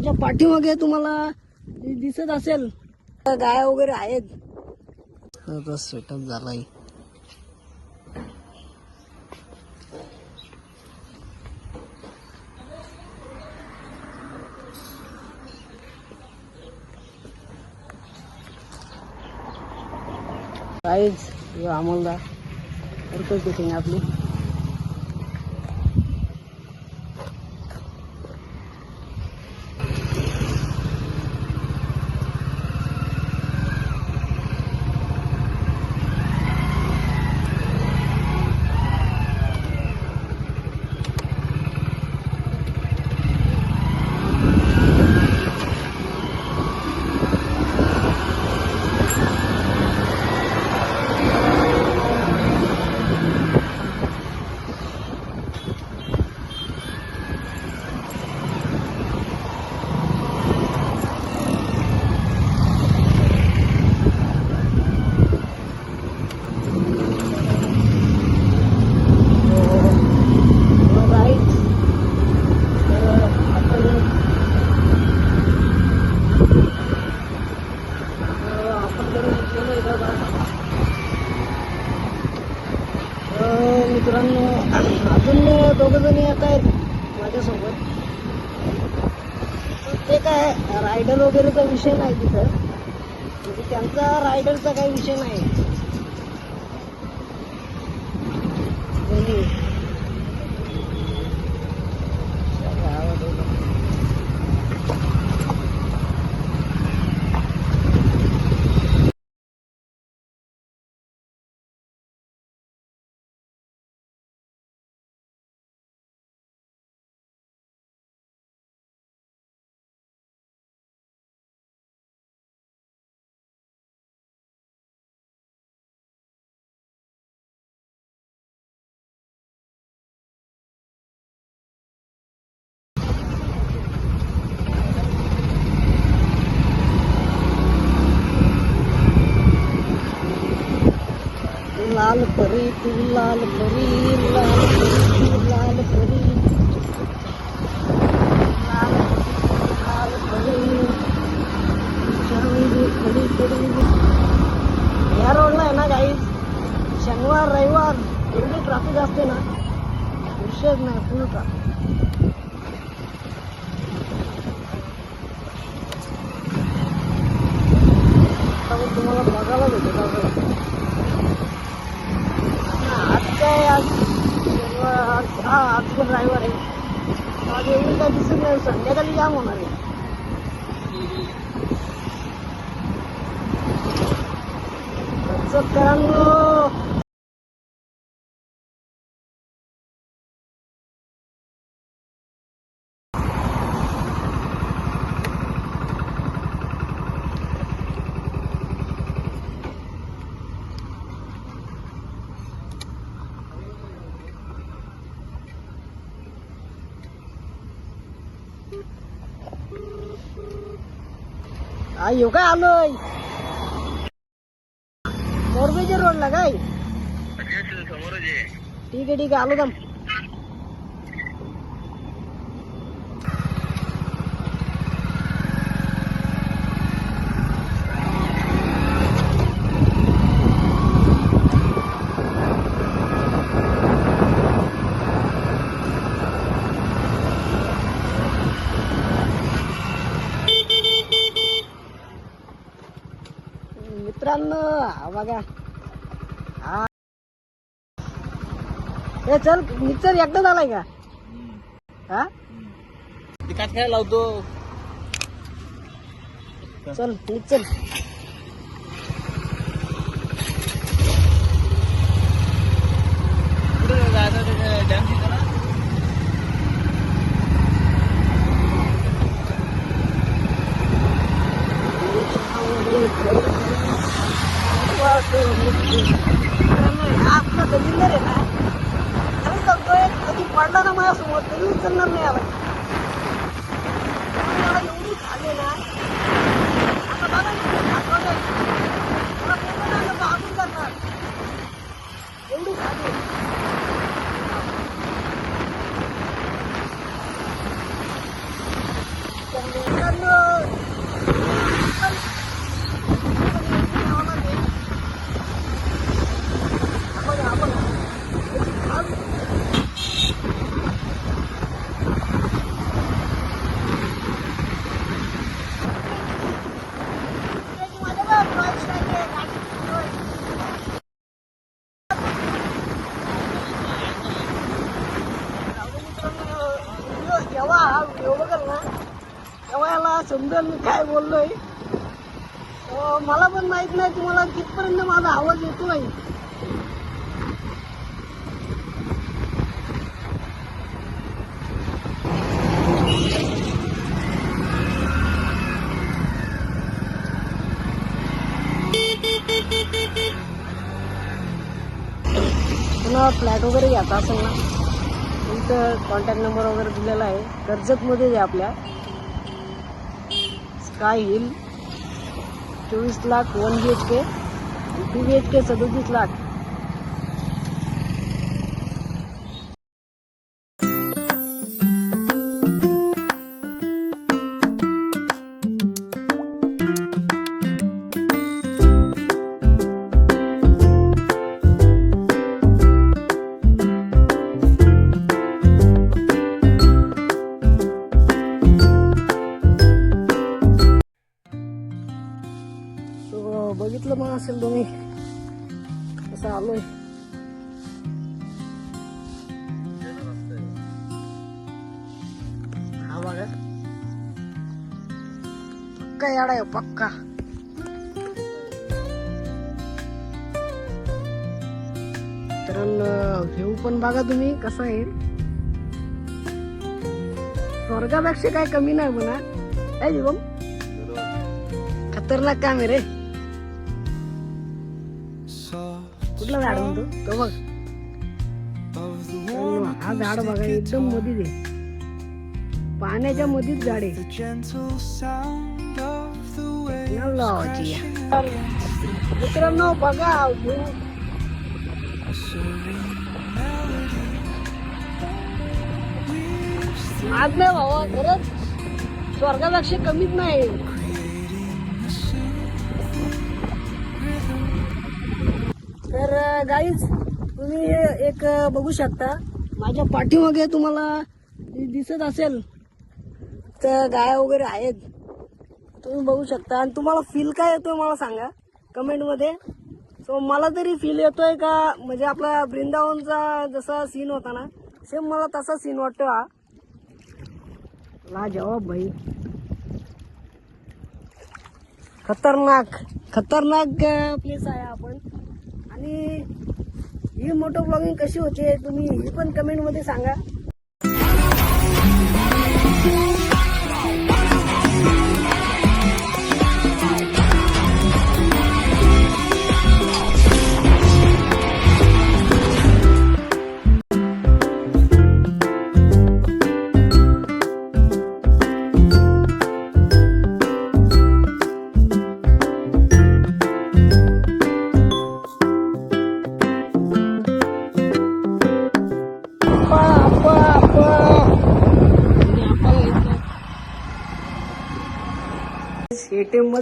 माझ्या पाठीमागे तुम्हाला दिसत असेल. गाय वगैरे आहेत. सेटअप झालाय. काहीच कुठे आपली राईट तर आपण तर आपण जरी गेलो इथं बघा. तर मित्रांनो अजून दोघ जणी येत आहेत माझ्यासोबत तर ते काय रायडर वगैरेचा विषय नाही तिथं. म्हणजे त्यांचा रायडरचा काही विषय नाही दोन्ही. आवाज येतो. लाल परी तू लाल परी लाल परी तू लाल परी. लाल लाल परी चांदी खडी खडी या रोडला आहे ना काही शनिवार रविवार एवढी ट्रॅफिक असते ना विषयच नाही फुल ट्रॅफिक तुम्हाला बघायला भेटत असेल आज काय आज शनिवार आज हा आज पण ड्रायव्हर आहे आज एवढी काय दिसत नाही संध्याकाळी येऊ काय आलोय? मोरबीच्या रोडला काय? ठीक आहे ठीक आहे आलो दम मित्रांनो हा बघा. हा. ए चल मिक्सर एकदा झालाय का? हा? काय लावतो? चल चल. coming. समजेल मी काय बोललोय मला पण माहीत नाही तुम्हाला कितपर्यंत माझा आवाज येतो पुन्हा फ्लॅट वगैरे घ्यायचा असेल ना तुमचं कॉन्टॅक्ट नंबर वगैरे दिलेला आहे. कर्जतमध्ये आहे आपल्या. काय येईल चोवीस lakh one B H K. Two B H K सदोतीस लाख. बघितलं मग असेल तुम्ही कसं आलोय हा बघा पक्का याडा आहे पक्का तर व्ह्यू पण बघा तुम्ही कसं आहे स्वर्गापेक्षा काय कमी नाही म्हणा काय जीवन खतरनाक काम आहे रे कुठलं झाड म्हणतो? तो बघ. हा झाड बघा एकदम मधीच आहे. पाण्याच्या मधीच झाड आहे. मित्रांनो बघा आज नाही भावा खरंच. स्वर्गापेक्षा कमीच नाही. तर गाईज तुम्ही हे एक बघू शकता. माझ्या पाठीमागे तुम्हाला दिसत असेल तर गाय वगैरे आहेत. तुम्ही बघू शकता. आणि तुम्हाला फील काय येतोय मला सांगा कमेंटमध्ये सो मला तरी फील येतोय का म्हणजे आपला वृंदावनचा जसा सीन होता ना सेम मला तसा सीन वाटतो हा. ला जवाब भाई. खतरनाक खतरनाक प्लेस आहे आपण. आणि ही मोटो ब्लॉगिंग कशी होते तुम्ही ही पण कमेंटमध्ये सांगा.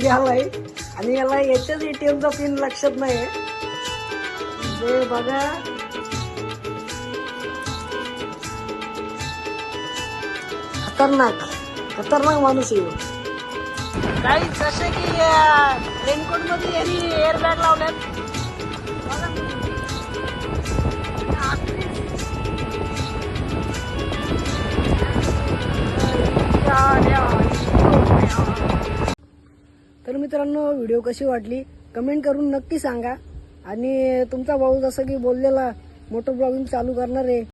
घ्यावाय आणि याला याच्याच एटीएम चा पिन लक्षात नाही ते बघा. खतरनाक. खतरनाक माणूस येऊ काही जसे की रेनकोटमध्ये यांनी एअर बॅग लावल्यात. मित्रांनो व्हिडिओ कशी वाटली कमेंट करून नक्की सांगा. आणि तुमचा भाऊ जसं की बोललेला मोठं ब्लॉगिंग चालू करणार आहे.